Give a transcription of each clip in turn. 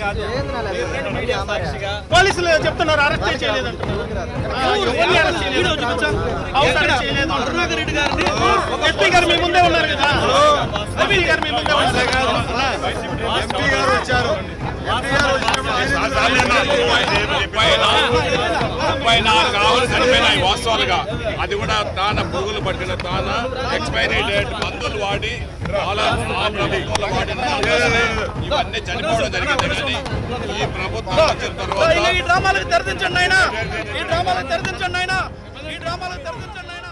కాదు పోలీసులు చెప్తున్నారు అరెస్ట్ చేయలేదు. కరుణాకర్ రెడ్డి గారిని ఎస్పీ గారు మీ ముందే ఉన్నారు కదా రవి గారు మీ ముందే ఉన్నారు ఎంపీ గారు వచ్చారు ముప్పై నాలుగు ఆవులు చనిపోయినాయి వాస్తవాలుగా. అది కూడా తాన పురుగులు పట్టిన తాన ఎక్స్పైరీ డేట్ మందులు వాడి ఇవన్నీ చనిపోవడం జరిగింది కానీ ఈ ప్రభుత్వం వచ్చిన తర్వాత ఇలా ఈ డ్రామాలకు తెరదించండి ఆయన ఈ డ్రామాలకు తెరదించండి ఆయన ఈ డ్రామాలకు తెరదించండి ఆయన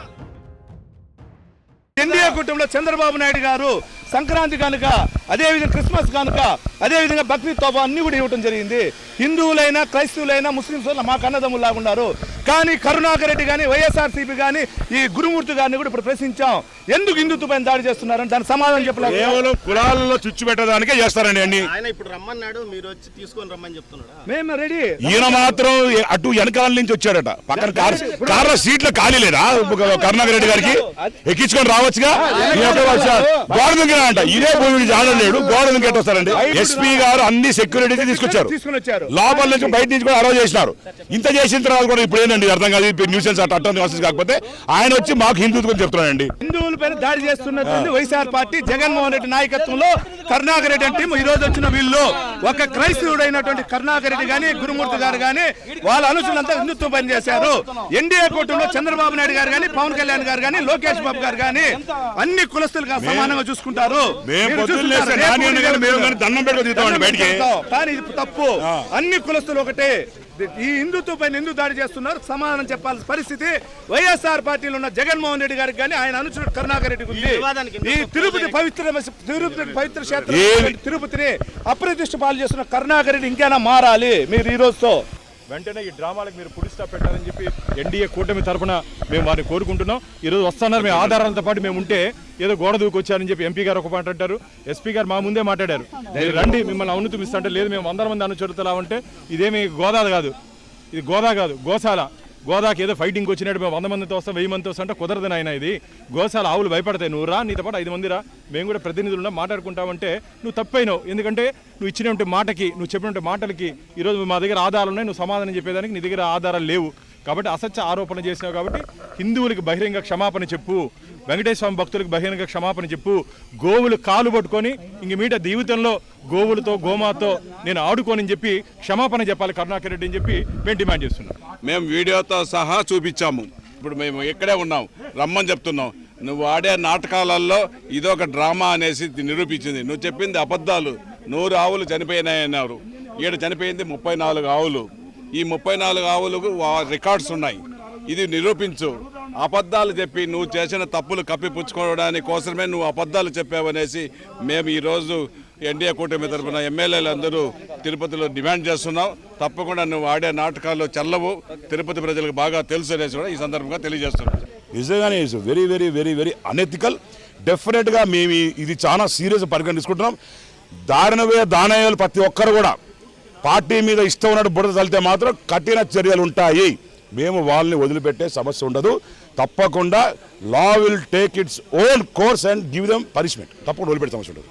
ఎన్డీఏ కుటుంబంలో చంద్రబాబు నాయుడు గారు సంక్రాంతి కనుక అదేవిధంగా క్రిస్మస్ కనుక అదేవిధంగా బక్రీద్ తోఫా అన్ని కూడా ఇవ్వడం జరిగింది. హిందువులైనా క్రైస్తవులైనా ముస్లింస్ మా కన్నదమ్ములాగా ఉన్నారు. కానీ కరుణాకర్ రెడ్డి కానీ వైఎస్ఆర్సీపీ కానీ ఈ గురుమూర్తి గారిని కూడా ఇప్పుడు ప్రశ్నించాం. ఎందుకు హిందుత్వ పైన దాడి చేస్తున్నారని దానికి సమాధానం చెప్పలేదు కేవలం కులాలలో చుచ్చు పెట్టడానికే చేస్తారండి ఆయన ఇప్పుడు రమ్మన్నాడు మీరు వచ్చి తీసుకొని రమ్మని చెప్తున్నాడా? మేము రెడీ. ఈయన మాత్రం అటు వెనకాల నుంచి వచ్చాడట. పక్కన కార్ కార్ల సీట్ల ఖాళీ లేదా? కరుణాకర్ రెడ్డి గారికి ఎక్కించుకొని రావచ్చుగా. గోడ అంట ఇదే భూమి జాడలేడు లేడు. గోడ దిగి వస్తారండి ఎస్పీ గారు అన్ని సెక్యూరిటీ తీసుకొచ్చారు. తీసుకుని వచ్చారు లోపల నుంచి బయట నుంచి కూడా అరవ చేసినారు. ఇంత చేసిన తర్వాత కూడా ఇప్పుడు ఏంటండి? అర్థం కాదు. న్యూసెన్స్ అట్ట న్యూసెన్స్ కాకపోతే ఆయన వచ్చి మాకు హిందుత్వం చెప్తున్నాడండి. హిందువుల పైన దాడి చేస్తున్నటువంటి వైఎస్ఆర్ పార్టీ జగన్మోహన్ రెడ్డి నాయకత్వంలో కరుణాకర్ రెడ్డి అంటే ఈ రోజు వచ్చిన వీళ్ళు. ఒక క్రైస్తవుడైనటువంటి కరుణాకర్ రెడ్డి గాని గురుమూర్తి గారు గాని వాళ్ళ అనుచరులంతా హిందుత్వం పని చేశారు. ఎన్డీఏ కూటమిలో చంద్రబాబు నాయుడు గారు గాని పవన్ కళ్యాణ్ గారు గాని లోకేష్ బాబు గారు గాని అన్ని కులస్తులుగా సమానంగా చూసుకుంటారు. దండం పెట్టుకొని బయటికి. కానీ ఇది తప్పు. అన్ని కులస్తులు ఒకటే. ఈ హిందుత్వ పైన ఎందుకు దాడి చేస్తున్నారు? సమాధానం చెప్పాల్సిన పరిస్థితి వైఎస్ఆర్ పార్టీలో ఉన్న జగన్మోహన్ రెడ్డి గారికి కానీ ఆయన అనుచరుడు కరుణాకర్ రెడ్డికి ఉంది. వివాదానికి ఈ తిరుపతి పవిత్ర తిరుపతి పవిత్ర క్షేత్రం తిరుపతిని అప్రతిష్ట పాలు చేస్తున్న కరుణాకర్ రెడ్డి ఇంకైనా మారాలి? మీరు ఈ రోజుతో వెంటనే ఈ డ్రామాలకు మీరు పుడి స్టాప్ పెట్టాలని చెప్పి ఎన్డీఏ కూటమి తరపున మేము వారిని కోరుకుంటున్నాం. ఈరోజు వస్తున్నారు మేము ఆధారాలతో పాటు మేము ఉంటే ఏదో గోడ దూకొచ్చారని చెప్పి ఎంపీ గారు ఒక మాట అంటారు ఎస్పీ గారు మా ముందే మాట్లాడారు. రండి మిమ్మల్ని అవును ఇస్తుంటే లేదు మేము వందల మంది అనుచరుతలా ఉంటే ఇదేమి గోదా కాదు. ఇది గోదా కాదు గోశాల. గోదాకి ఏదో ఫైటింగ్ వచ్చినట్టు మేము వంద మందితో వస్తాం వెయ్యి మందితో వస్తాం అంటే కుదరదు నాయన ఇది. గోశాల ఆవులు భయపడతాయి నువ్వు రా నీతో పాటు ఐదు మంది రా. మేము కూడా ప్రతినిధులు మాట్లాడుకుంటామంటే నువ్వు తప్పైనావు. ఎందుకంటే నువ్వు ఇచ్చినటువంటి మాటకి నువ్వు చెప్పినటువంటి మాటలకి ఈరోజు మా దగ్గర ఆధారాలు ఉన్నాయి నువ్వు సమాధానం చెప్పేదానికి నీ దగ్గర ఆధారాలు లేవు. కాబట్టి అసత్య ఆరోపణ చేసినావు కాబట్టి హిందువులకి బహిరంగ క్షమాపణ చెప్పు. వెంకటేశ్వర స్వామి భక్తులకు బహిరంగ క్షమాపణ చెప్పు. గోవులు కాలు పట్టుకొని ఇంక మీట జీవితంలో గోవులతో గోమాతో నేను ఆడుకోనని చెప్పి క్షమాపణ చెప్పాలి కరుణాకర్ రెడ్డి అని చెప్పి మేము డిమాండ్ చేస్తున్నాం. మేము వీడియోతో సహా చూపించాము. ఇప్పుడు మేము ఇక్కడే ఉన్నాం. రమ్మని చెప్తున్నాం. నువ్వు ఆడే నాటకాలలో ఇదొక డ్రామా అనేసి నిరూపించింది. నువ్వు చెప్పింది అబద్ధాలు. నూరు ఆవులు చనిపోయినాయన్నారు. ఈడ చనిపోయింది ముప్పై నాలుగు ఆవులు. ఈ ముప్పై నాలుగు ఆవులకు వా- రికార్డ్స్ ఉన్నాయి. ఇది నిరూపించు. అబద్ధాలు చెప్పి నువ్వు చేసిన తప్పులు కప్పిపుచ్చుకోవడానికి కోసమే నువ్వు అబద్ధాలు చెప్పావనేసి మేము ఈరోజు ఎన్డీఏ కూటమి తరఫున ఎమ్మెల్యేలు అందరూ తిరుపతిలో డిమాండ్ చేస్తున్నాం. తప్పకుండా నువ్వు ఆడే నాటకాల్లో చల్లవు. తిరుపతి ప్రజలకు బాగా తెలుసు అనేసి కూడా ఈ సందర్భంగా తెలియజేస్తున్నాం. నిజంగానే it's very very very very unethical డెఫినెట్గా మేము ఇది చాలా సీరియస్ పరిగణ తీసుకుంటున్నాం దారుణవే దానయ్యలు ప్రతి ఒక్కరు కూడా. పార్టీ మీద ఇష్టం ఉన్నట్టు బుడద చల్లితే మాత్రం కఠిన చర్యలు ఉంటాయి. మేము వాళ్ళని వదిలిపెట్టే సమస్య ఉండదు. తప్పకుండా law will take its own course and give them punishment తప్పకుండా వదిలిపెట్టే సమస్య ఉండదు.